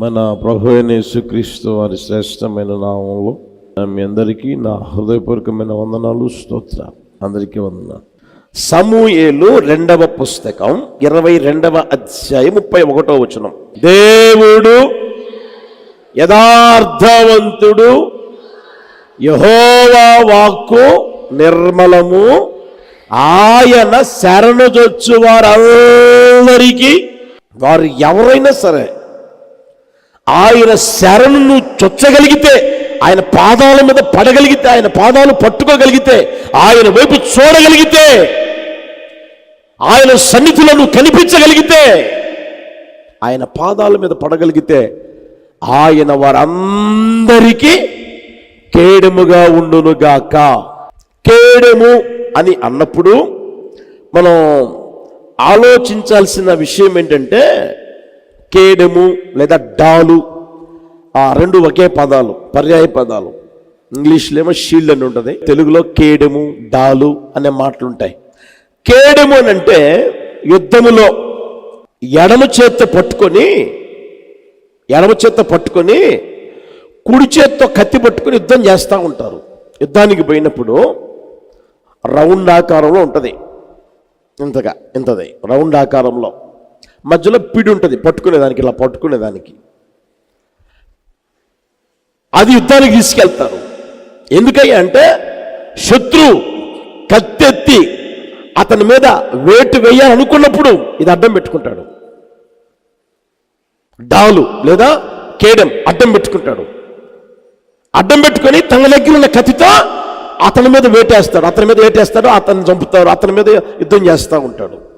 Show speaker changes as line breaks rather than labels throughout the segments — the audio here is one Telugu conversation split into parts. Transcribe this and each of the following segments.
మన ప్రభు యేసుక్రీస్తు వారి శ్రేష్టమైన నామంలో మీ అందరికీ నా హృదయపూర్వకమైన వందనాలు స్తోత్ర అందరికీ వందనాలు. సమూయేలు రెండవ పుస్తకం ఇరవై రెండవ అధ్యాయం ముప్పై ఒకటో వచనం. దేవుడు యథార్థవంతుడు యహోవా వాక్కు నిర్మలము ఆయన శరణుజొచ్చు వారందరికీ వారు ఎవరైనా సరే ఆయన శరణును చొచ్చగలిగితే ఆయన పాదాల మీద పడగలిగితే ఆయన పాదాలు పట్టుకోగలిగితే ఆయన వైపు చూడగలిగితే ఆయన సన్నిధులను కనిపించగలిగితే ఆయన పాదాల మీద పడగలిగితే ఆయన వారందరికీ కేడముగా ఉండునుగాక. కేడము అని అన్నప్పుడు మనం ఆలోచించాల్సిన విషయం ఏంటంటే కేడము లేదా డాలు ఆ రెండు ఒకే పదాలు పర్యాయ పదాలు. ఇంగ్లీష్లో ఏమో షీల్డ్ అని ఉంటుంది. తెలుగులో కేడము డాలు అనే మాటలు ఉంటాయి కేడము అని అంటే యుద్ధములో ఎడమ చేత్తో పట్టుకొని ఎడమ చేత్తో పట్టుకొని కుడి చేత్తో కత్తి పట్టుకొని యుద్ధం చేస్తూ ఉంటారు. యుద్ధానికి పోయినప్పుడు రౌండ్ ఆకారంలో ఉంటుంది. ఇంతగా ఇంతది రౌండ్ ఆకారంలో. మధ్యలో పిడి ఉంటుంది పట్టుకునేదానికి ఇలా పట్టుకునేదానికి. అది యుద్ధానికి తీసుకెళ్తారు. ఎందుకయ్యా అంటే శత్రు కత్తెత్తి అతని మీద వేటు వేయాలనుకున్నప్పుడు ఇది అడ్డం పెట్టుకుంటాడు. డాలు లేదా కేడం అడ్డం పెట్టుకుంటాడు. అడ్డం పెట్టుకొని తన దగ్గర ఉన్న కత్తితో అతని మీద వేటేస్తాడు. అతని మీద వేటేస్తాడు అతన్ని చంపుతాడు అతని మీద యుద్ధం చేస్తూ ఉంటాడు.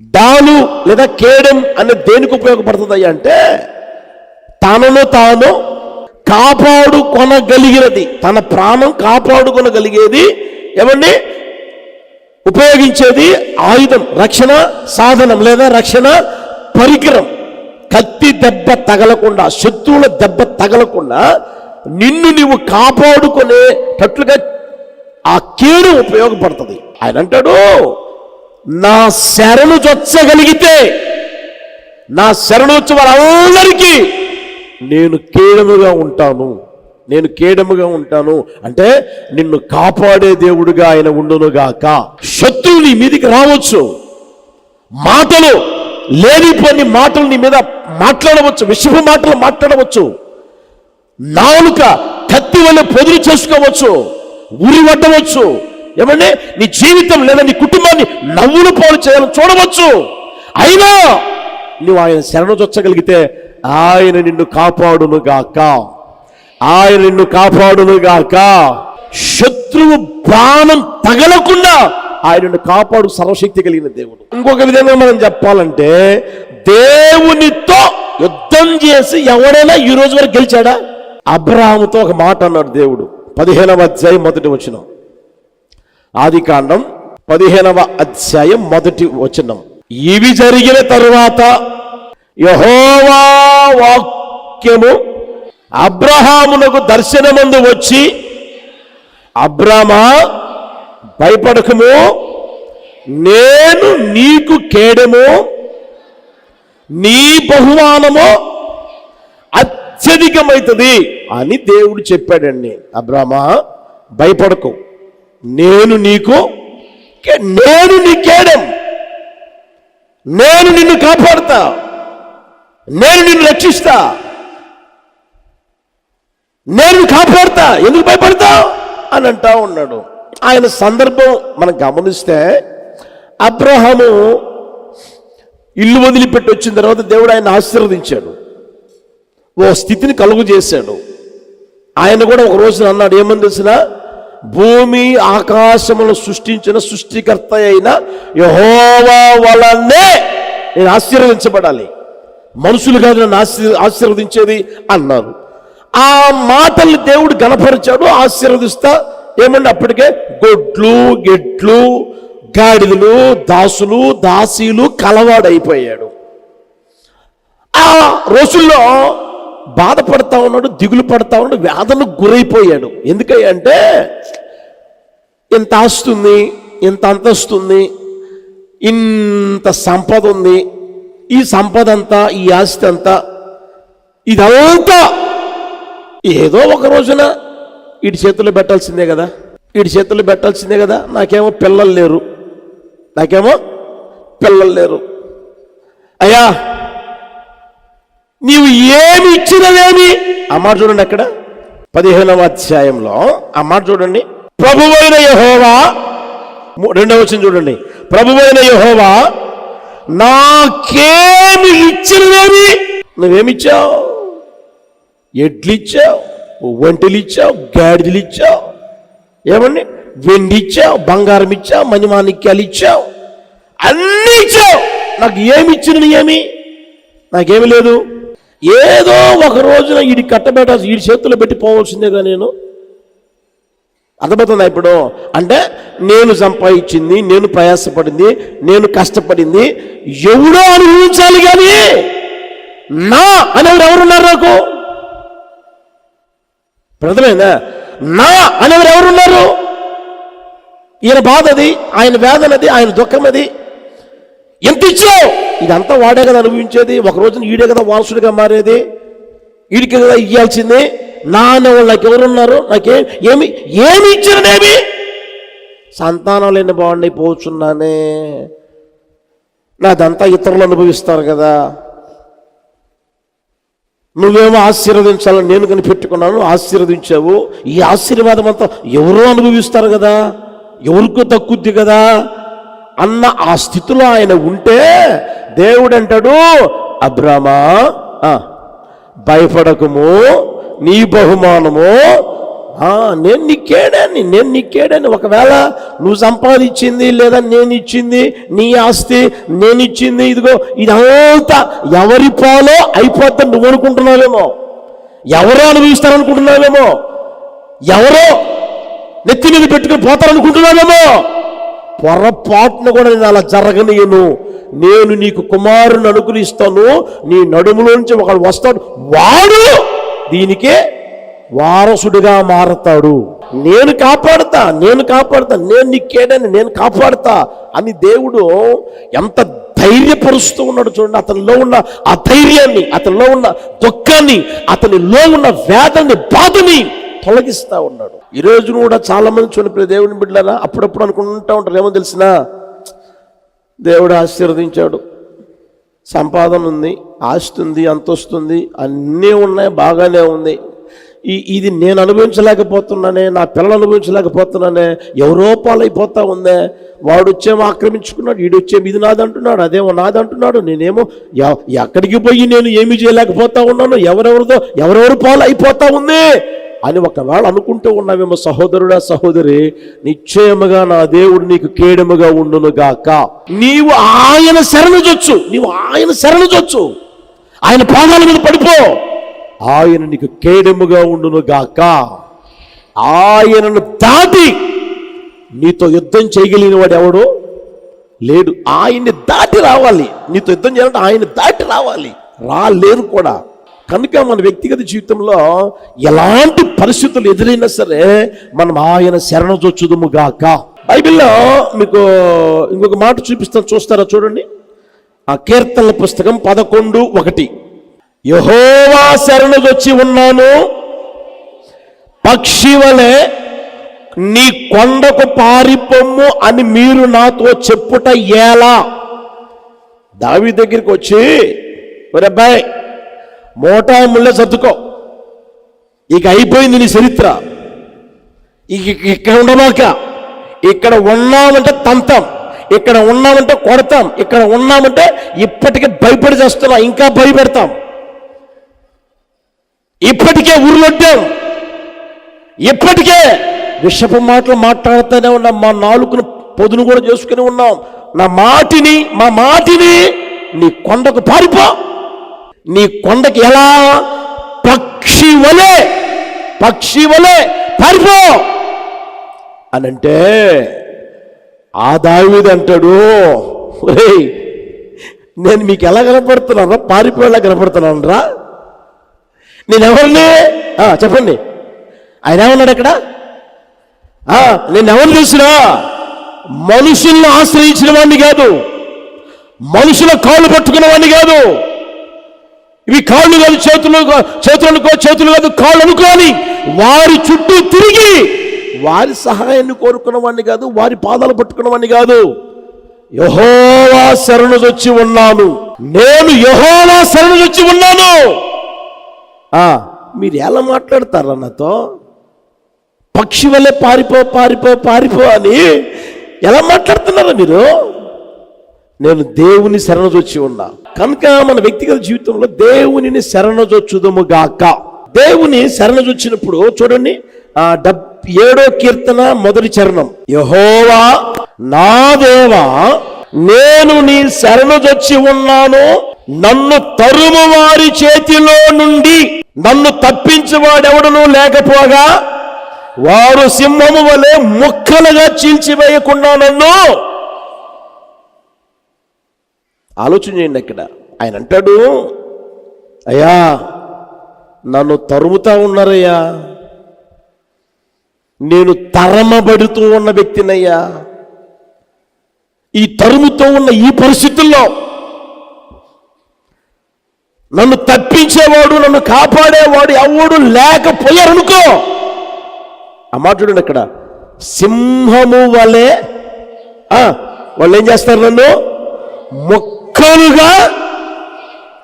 డాలు లేదా కేడం అనే దేనికి ఉపయోగపడుతుంది అంటే తనను తాను కాపాడుకొనగలిగినది తన ప్రాణం కాపాడుకొనగలిగేది ఏమండి? ఉపయోగించేది ఆయుధం రక్షణ సాధనం లేదా రక్షణ పరికరం. కత్తి దెబ్బ తగలకుండా శత్రువుల దెబ్బ తగలకుండా నిన్ను నీవు కాపాడుకునేటట్లుగా ఆ కీడు ఉపయోగపడుతుంది. ఆయన అంటాడు నా శరణు చొచ్చగలిగితే నా శరణు వచ్చి వారందరికీ నేను కేడముగా ఉంటాను. నేను కేడముగా ఉంటాను. అంటే నిన్ను కాపాడే దేవుడుగా ఆయన ఉండునుగాక శత్రువు నీ మీదికి రావచ్చు. మాటలు లేనిపోని మాటలు నీ మీద మాట్లాడవచ్చు. విషపు మాటలు మాట్లాడవచ్చు. నాలుక కత్తి వల్ల పొదులు చేసుకోవచ్చు. ఉరి పట్టవచ్చు. ఏమంటే నీ జీవితం లేదా నీ కుటుంబాన్ని నవ్వులు పాలు చేయాలని చూడవచ్చు. అయినా నువ్వు ఆయన శరణు చొచ్చగలిగితే ఆయన నిన్ను కాపాడును గాక ఆయన నిన్ను కాపాడును గాక శత్రువు బాణం తగలకుండా ఆయనను కాపాడు సర్వశక్తి కలిగిన దేవుడు. ఇంకొక విధంగా మనం చెప్పాలంటే దేవునితో యుద్ధం చేసి ఎవడైనా ఈ రోజు వరకు గెలిచాడా? అబ్రహాముతో ఒక మాట అన్నాడు దేవుడు. పదిహేనవ అధ్యాయం మొదటి వచ్చినాం ఆది కాండం పదిహేనవ అధ్యాయం మొదటి వచనం. ఇవి జరిగిన తరువాత యహోవా వాక్యము అబ్రహామునకు దర్శనమందు వచ్చి అబ్రామా భయపడకము నేను నీకు కేడము నీ బహుమానము అత్యధికమవుతుంది అని దేవుడు చెప్పాడండి. అబ్రామా భయపడకు నేను నీకు నేను నీ కేడం. నేను నిన్ను కాపాడుతా. నేను నిన్ను రక్షిస్తా. నేను కాపాడుతా. ఎందుకు భయపడతావు అని అంటా ఉన్నాడు. ఆయన సందర్భం మనం గమనిస్తే అబ్రహము ఇల్లు వదిలిపెట్టి వచ్చిన తర్వాత దేవుడు ఆయన ఆశీర్వదించాడు. ఓ స్థితిని కలుగు చేశాడు. ఆయన కూడా ఒక రోజున అన్నాడు ఏమని తెలిసినా? భూమి ఆకాశములు సృష్టించిన సృష్టికర్త అయిన యహోవా వలనే నేను ఆశీర్వదించబడాలి. మనుషులు కాదు నన్ను ఆశీర్వదించేది అన్నారు. ఆ మాటల్ని దేవుడు గణపరిచాడు ఆశీర్వదిస్తా. ఏమండి అప్పటికే? గొడ్లు గెడ్లు గాడిదలు దాసులు దాసీలు కలవాడైపోయాడు. ఆ రోజుల్లో బాధపడతా ఉన్నాడు దిగులు పడతా ఉన్నాడు వ్యాధులకు గురైపోయాడు. ఎందుకంటే ఇంత ఆస్తుంది ఇంత అంతస్తుంది ఇంత సంపద ఉంది ఈ సంపద అంతా ఈ ఆస్తి అంతా ఇదంతా ఏదో ఒక రోజున వీడి చేతుల్లో పెట్టాల్సిందే కదా. వీడి చేతుల్లో పెట్టాల్సిందే కదా. నాకేమో పిల్లలు లేరు. నాకేమో పిల్లలు లేరు. అయ్యా నీవు ఏమి ఇచ్చినవేమి? ఆ మాట చూడండి అక్కడ. పదిహేనవ అధ్యాయంలో. ఆ మాట చూడండి. ప్రభువైన యహోవా రెండవ వచ్చిన చూడండి. ప్రభువైన యహోవా నాకేమి ఇచ్చినవేమి? నువ్వేమిచ్చావు? ఎడ్లు ఇచ్చావు ఒంటెలు ఇచ్చావు గాడిదలు ఇచ్చావు ఏమండి? వెండి ఇచ్చావు బంగారం ఇచ్చావు మణిమాణిక్యాలు ఇచ్చావు అన్నీ ఇచ్చావు. నాకు ఏమి ఇచ్చిన ఏమి? నాకేమి లేదు. ఏదో ఒక రోజున వీడి కట్టబెట్ట వీడి చేతుల్లో పెట్టిపోవాల్సిందేగా నేను? అర్థమవుతుందా ఇప్పుడు? అంటే నేను సంపాదించింది నేను ప్రయాసపడింది నేను కష్టపడింది ఎవడో అనుభవించాలి కానీ నా అనేవారు ఎవరున్నారు నాకు? ప్రజలైందా నా అనేవారు ఎవరున్నారు? ఈయన బాధ అది ఆయన వేదనది ఆయన దుఃఖం అది. ఎంత ఇచ్చావు? ఇదంతా వాడే కదా అనుభవించేది. ఒక రోజున ఈడే కదా వారసుడిగా మారేది. వీడికి కదా ఇయ్యాల్సింది. నా అనేవాళ్ళు నాకు ఎవరున్నారు నాకేం ఏమి ఏమి ఇచ్చిననేమి సంతానం లేని బాగుండి పోచున్నానే. నాదంతా ఇతరులు అనుభవిస్తారు కదా. నువ్వేమో ఆశీర్వదించాలని నేను కనిపెట్టుకున్నాను ఆశీర్వదించావు. ఈ ఆశీర్వాదం అంతా ఎవరో అనుభవిస్తారు కదా. ఎవరికో తక్కుద్ది కదా. అన్న ఆ స్థితిలో ఆయన ఉంటే దేవుడు అంటాడు అబ్రామా భయపడకము నీ బహుమానము నేను నీకేడాన్ని నేను నీకేడాన్ని ఒకవేళ నువ్వు సంపాదించింది లేదా నేను ఇచ్చింది నీ ఆస్తి నేను ఇచ్చింది ఇదిగో ఇదంతా ఎవరి పాలో అయిపోద్దని నువ్వు అనుకుంటున్నావేమో? ఎవరో అనుభవిస్తారనుకుంటున్నావేమో? ఎవరో నెత్తి మీద పెట్టుకుని పోతారనుకుంటున్నావేమో? పొరపాటున కూడా నేను అలా జరగనియను. నేను నీకు కుమారుని అనుగ్రహిస్తాను. నీ నడుములోంచి ఒకడు వస్తాడు. వాడు దీనికే వారసుడిగా మారతాడు. నేను కాపాడుతా నేను కాపాడుతా నేను నీకేడని నేను కాపాడుతా అని దేవుడు ఎంత ధైర్యపరుస్తూ ఉన్నాడు చూడండి. అతనిలో ఉన్న ఆ ధైర్యాన్ని అతనిలో ఉన్న దుఃఖాన్ని అతనిలో ఉన్న వేదన్ని బాధని తొలగిస్తూ ఉన్నాడు. ఈ కూడా చాలా మంది దేవుని బిడ్డలారా అప్పుడప్పుడు అనుకుంటా ఉంటారు. ఏమో తెలిసినా దేవుడు ఆశీర్వదించాడు. సంపాదన ఉంది ఆస్తి ఉంది అంతొస్తుంది అన్నీ ఉన్నాయి బాగానే ఉంది. ఈ ఇది నేను అనుభవించలేకపోతున్నానే నా పిల్లలు అనుభవించలేకపోతున్నానే ఎవరో పాలైపోతా ఉందే. వాడు వచ్చేమో ఆక్రమించుకున్నాడు వీడు ఇది నాదంటున్నాడు అదేమో నాదంటున్నాడు నేనేమో ఎక్కడికి పోయి నేను ఏమి చేయలేకపోతా ఉన్నాను ఎవరెవరితో ఎవరెవరు పాలు అయిపోతా ఉంది. అని ఒకవేళ అనుకుంటూ ఉన్నావేమో సహోదరుడా సహోదరి నిశ్చయముగా నా దేవుడు నీకు కేడముగా ఉండును గాక. నీవు ఆయన శరణుజొచ్చు నీవు ఆయన శరణుజొచ్చు ఆయన పాదాల మీద పడిపో. ఆయన నీకు కేడముగా ఉండును గాక. ఆయనను దాటి నీతో యుద్ధం చేయగలిగిన వాడు ఎవడు లేడు. ఆయన్ని దాటి రావాలి. నీతో యుద్ధం చేయాలంటే ఆయన దాటి రావాలి. రాలేరు కూడా. కనుక మన వ్యక్తిగత జీవితంలో ఎలాంటి పరిస్థితులు ఎదురైనా సరే మనం ఆయన శరణజొచ్చుదుము గాక. బైబిల్లో మీకు ఇంకొక మాట చూపిస్తాను చూస్తారా చూడండి? ఆ కీర్తనల పుస్తకం పదకొండు ఒకటి. యహోవా శరణుజొచ్చి ఉన్నాను పక్షి వలె నీ కొండకు పారిపోమ్ము అని మీరు నాతో చెప్పుట ఎలా? దావి దగ్గరికి వచ్చి ఒరే అబ్బాయి మోటా ముళ్ళ సర్దుకో. ఇక అయిపోయింది నీ చరిత్ర. ఇక ఇక్కడ ఉండమాక. ఇక్కడ ఉన్నామంటే తంతాం. ఇక్కడ ఉన్నామంటే కొడతాం. ఇక్కడ ఉన్నామంటే ఇప్పటికే భయపడి చేస్తున్నాం. ఇంకా భయపెడతాం. ఇప్పటికే ఊర్లొట్టాం. ఇప్పటికే విషపు మాటలు మాట్లాడుతూనే ఉన్నాం. మా నాలుకను పొదును కూడా చేసుకుని ఉన్నాం. నా మాటిని మా మాటిని నీ కొండకు పారిపో. నీ కొండకి ఎలా? పక్షి వలే పక్షి వలే పరిపో అనంటే ఆ దావిది అంటాడు నేను మీకు ఎలా కనపడుతున్నారా పారిపోయేలా కనపడుతున్నాను రా నేనెవరిని చెప్పండి. ఆయన ఏమన్నాడు అక్కడ? ఆ, నేను ఎవరు మనుషుల్ని ఆశ్రయించిన వాడిని కాదు. మనుషుల కాళ్ళు పట్టుకున్న వాడిని కాదు. ఇవి కాళ్ళు కాదు చేతులు చేతులు అనుకో చేతులు కాదు కాళ్ళు అనుకోని వారి చుట్టూ తిరిగి వారి సహాయాన్ని కోరుకున్నవాడిని కాదు వారి పాదాలు పట్టుకున్నవాడిని కాదు. యహోవా శరణు వచ్చి ఉన్నాను. నేను యహోవా శరణు వచ్చి ఉన్నాను. మీరు ఎలా మాట్లాడతారా నాతో? పక్షి వల్లే పారిపో పారిపో పారిపో అని ఎలా మాట్లాడుతున్నారా మీరు? నేను దేవుని శరణజొచ్చి ఉన్నా. కనుక మన వ్యక్తిగత జీవితంలో దేవునిని శరణజొచ్చుదము గాక. దేవుని శరణజొచ్చినప్పుడు చూడండి ఆ డబ్ ఏడో కీర్తన మొదటి చరణం. యహోవా నా దేవా నేను నీ శరణజొచ్చి ఉన్నాను. నన్ను తరుము వారి చేతిలో నుండి నన్ను తప్పించువాడెవడను లేకపోగా వారు సింహము వలె ముక్కలుగా చీల్చివేయకుండా నన్ను ఆలోచన చేయండి అక్కడ. ఆయన అంటాడు అయ్యా నన్ను తరుముతా ఉన్నారయ్యా. నేను తరమబడుతూ ఉన్న వ్యక్తినయ్యా. ఈ తరుముతో ఉన్న ఈ పరిస్థితుల్లో నన్ను తప్పించేవాడు నన్ను కాపాడేవాడు ఎవడు లేకపోయారనుకో. ఆ మాట చూడండి అక్కడ. సింహము వలె వాళ్ళు ఏం చేస్తారు నన్ను? ముక్కలుగా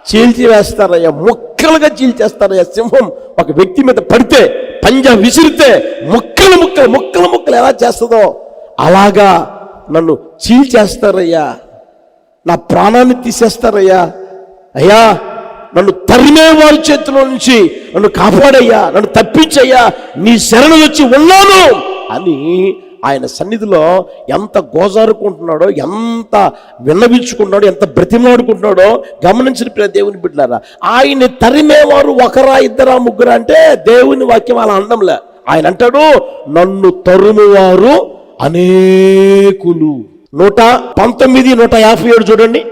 చీల్చి వేస్తారయ్యా ముక్కలుగా చీల్చేస్తారయ్యా సింహం. ఒక వ్యక్తి మీద పడితే పంజా విసిరితే ముక్కలు ముక్కలు ముక్కలు ముక్కలు ఎలా చేస్తుందో అలాగా నన్ను చీల్చేస్తారయ్యా. నా ప్రాణాన్ని తీసేస్తారయ్యా. అయ్యా నన్ను తరిమే వారి చేతిలో నుంచి నన్ను కాపాడయ్యా నన్ను తప్పించయ్యా నీ శరణు వచ్చి ఉన్నాను అని ఆయన సన్నిధిలో ఎంత గోజారుకుంటున్నాడో ఎంత విన్నవించుకుంటున్నాడో ఎంత బ్రతిమాడుకుంటున్నాడో గమనించిన దేవుని బిడ్డారా ఆయన తరిమేవారు ఒకరా ఇద్దరా ముగ్గురా అంటే దేవుని వాక్యం అలా అనడంలే. ఆయన అంటాడు నన్ను తరుమువారు అనేకులు. నూట పంతొమ్మిది నూట యాభై ఏడు చూడండి.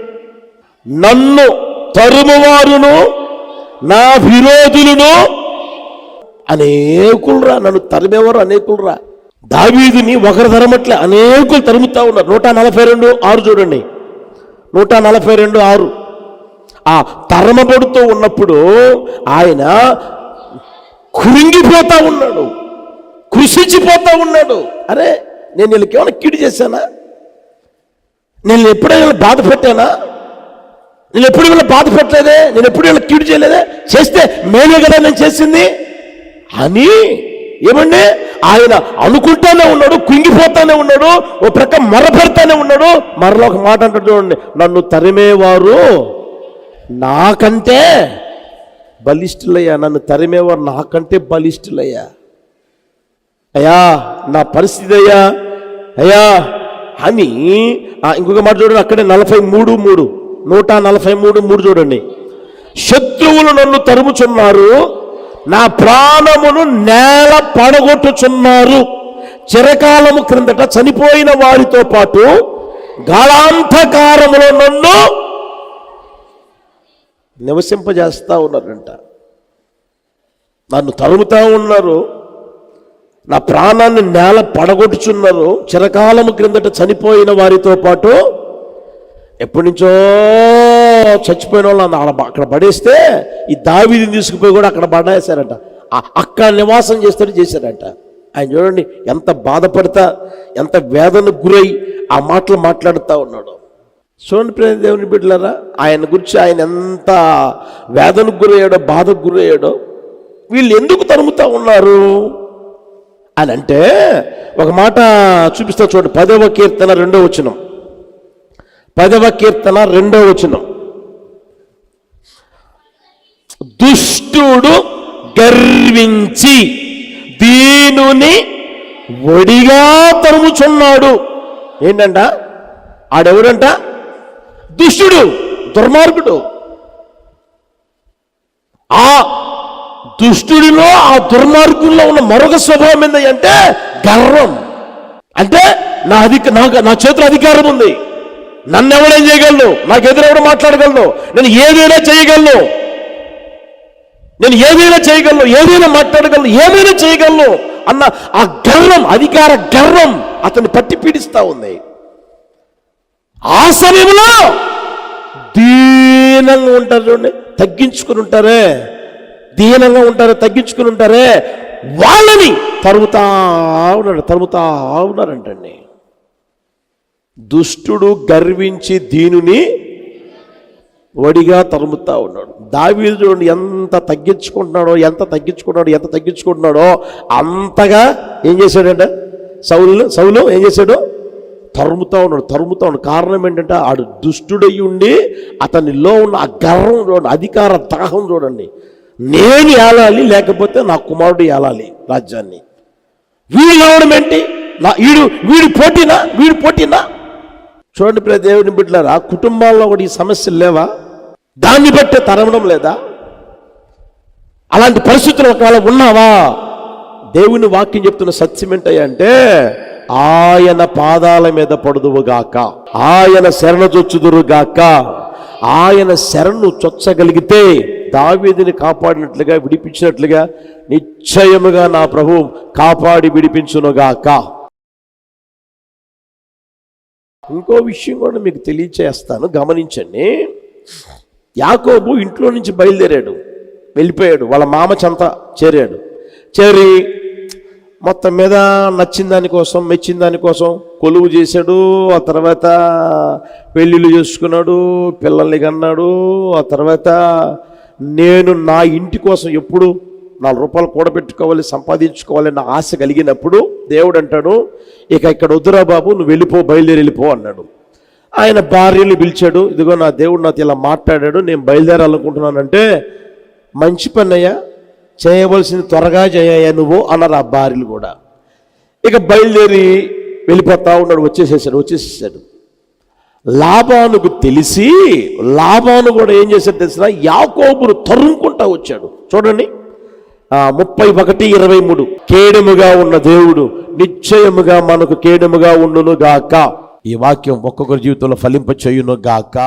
నన్ను తరుమువారును నా విరోధులను అనేకులురా నన్ను తరిమేవారు అనేకులురా. దావీదుని ఒకరు తరమట్లే అనేకులు తరుముతా ఉన్నారు. నూట నలభై రెండు ఆరు చూడండి. నూట నలభై రెండు ఆరు. ఆ తరమబడుతూ ఉన్నప్పుడు ఆయన కురింగిపోతా ఉన్నాడు. కృషించిపోతా ఉన్నాడు. అరే నేను వీళ్ళకి ఏమైనా కీడు చేశానా? నేను ఎప్పుడైనా బాధ పెట్టానా? నేను ఎప్పుడు వీళ్ళని బాధ పెట్టలేదే? నేను ఎప్పుడు వీళ్ళకి కీడు చేయలేదే? చేస్తే మేమే కదా నేను చేసింది? అని ఏమండి? ఆయన అనుకుంటానే ఉన్నాడు కుంగిపోతానే ఉన్నాడు ఓ ప్రక్క మరపెడతానే ఉన్నాడు. మరలో ఒక మాట అంటాడు చూడండి నన్ను తరిమేవారు నాకంటే బలిష్ఠులయ్యా నన్ను తరిమేవారు నాకంటే బలిష్ఠులయ్యా. అయ్యా నా పరిస్థితి అయ్యా అయ్యా అని ఇంకొక మాట చూడండి అక్కడే నలభై మూడు మూడు నూట నలభై మూడు మూడు చూడండి. శత్రువులు నన్ను తరుముచున్నారు నా ప్రాణమును నేల పడగొట్టుచున్నారు. చిరకాలము క్రిందట చనిపోయిన వారితో పాటు గాఢాంధకారములో నన్ను నివసింపజేస్తా ఉన్నారంట. నన్ను తరుముతా ఉన్నారు. నా ప్రాణాన్ని నేల పడగొట్టుచున్నారు. చిరకాలము క్రిందట చనిపోయిన వారితో పాటు ఎప్పటి నుంచో చచ్చిపోయిన వాళ్ళు అక్కడ అక్కడ పడేస్తే ఈ దావిని తీసుకుపోయి కూడా అక్కడ పడేశారట. ఆ- అక్కడ నివాసం చేస్తారు చేశారట. ఆయన చూడండి ఎంత బాధపడతా ఎంత వేదనకు గురై ఆ మాటలు మాట్లాడుతూ ఉన్నాడు. చూడండి ప్రేమ దేవుని బిడ్డలారా ఆయన గురించి ఆయన ఎంత వేదనకు గురయ్యాడో బాధకు గురయ్యాడో వీళ్ళు ఎందుకు తరుముతూ ఉన్నారు? అని అంటే ఒక మాట చూపిస్తా చూడండి పదవ కీర్తన రెండో వచనం. పదవ కీర్తన రెండో వచనం. దుష్టుడు గర్వించి దీనుని ఒడిగా తరుముచున్నాడు. ఏంటంట? ఆడెవడంట? దుష్టుడు దుర్మార్గుడు. ఆ దుష్టుడిలో ఆ దుర్మార్గుల్లో ఉన్న మరొక స్వభావం ఏంటంటే గర్వం. అంటే నా అధిక నాకు నా చేతిలో అధికారం ఉంది. నన్ను ఎవడేం చేయగలను? నాకు ఎదురెవడు మాట్లాడగలను? నేను ఏదైనా చేయగలను. నేను ఏదైనా చేయగలను ఏదైనా మాట్లాడగలను ఏమైనా చేయగలను అన్న ఆ గర్వం అధికార గర్వం అతన్ని పట్టి పీడిస్తా ఉంది. ఆ సమయంలో దీనంగా ఉంటారు చూడండి తగ్గించుకుని ఉంటారే దీనంగా ఉంటారే తగ్గించుకుని ఉంటారే వాళ్ళని తరుగుతా ఉన్నాడు తరుగుతా ఉన్నారంటండి దుష్టుడు గర్వించి దీనుని వడిగా తరుముతా ఉన్నాడు. దావీదు చూడండి ఎంత తగ్గించుకుంటున్నాడో ఎంత తగ్గించుకున్నాడో ఎంత తగ్గించుకుంటున్నాడో అంతగా ఏం చేశాడంటే? సౌలు సౌలు ఏం చేశాడు? తరుముతా ఉన్నాడు తరుముతా ఉన్నాడు. కారణం ఏంటంటే ఆడు దుష్టుడై ఉండి అతనిలో ఉన్న ఆ గర్వం చూడండి అధికార దాహం చూడండి. నేను ఏలాలి లేకపోతే నా కుమారుడు ఏలాలి రాజ్యాన్ని. వీడు కావడం ఏంటి నా వీడు వీడి పోటీనా? వీడు పోటీనా? చూడండి ప్రియ దేవుని బిడ్డలారా కుటుంబాల్లో కూడా ఈ సమస్యలు లేవా? దాన్ని బట్టే తరవడం లేదా? అలాంటి పరిస్థితులు ఒకవేళ ఉన్నావా? దేవుని వాక్యం చెప్తున్న సత్యం ఏంటంటే ఆయన పాదాల మీద పడుదువుగాక ఆయన శరణ చొచ్చుదురుగాక ఆయన శరణు చొచ్చగలిగితే దావీదిని కాపాడినట్లుగా విడిపించినట్లుగా నిశ్చయముగా నా ప్రభు కాపాడి విడిపించునుగాక. ఇంకో విషయం కూడా మీకు తెలియచేస్తాను. గమనించండి. యాకోబు ఇంట్లో నుంచి బయలుదేరాడు. వెళ్ళిపోయాడు. వాళ్ళ మామ చెంత చేరాడు. చేరి మొత్తం మీద నచ్చిన దానికోసం మెచ్చిన దానికోసం కొలువు చేశాడు. ఆ తర్వాత పెళ్ళిళ్ళు చేసుకున్నాడు పిల్లల్ని కన్నాడు. ఆ తర్వాత నేను నా ఇంటి కోసం ఎప్పుడు నాలుగు రూపాయలు కూడబెట్టుకోవాలి సంపాదించుకోవాలి అన్న ఆశ కలిగినప్పుడు దేవుడు అంటాడు ఇక ఇక్కడ వద్దురా బాబు నువ్వు వెళ్ళిపో బయలుదేరి వెళ్ళిపో అన్నాడు. ఆయన భార్యని పిలిచాడు ఇదిగో నా దేవుడు నాతో ఇలా మాట్లాడాడు నేను బయలుదేరాలనుకుంటున్నానంటే మంచి పని అయ్యా చేయవలసింది త్వరగా చేయయ్యా నువ్వు అన్నారు ఆ భార్యలు కూడా. ఇక బయలుదేరి వెళ్ళిపోతా ఉన్నాడు వచ్చేసేసాడు వచ్చేసేసాడు. లాభానుకు తెలిసి లాభాను కూడా ఏం చేశాడు తెలిసిన యాకోబును తరుముకుంటా వచ్చాడు. చూడండి ముప్పై ఒకటి ఇరవై మూడు. కేడముగా ఉన్న దేవుడు నిశ్చయముగా మనకు కేడముగా ఉండును గాక ఈ వాక్యం ఒక్కొక్కరి జీవితంలో ఫలింప చేయును గాక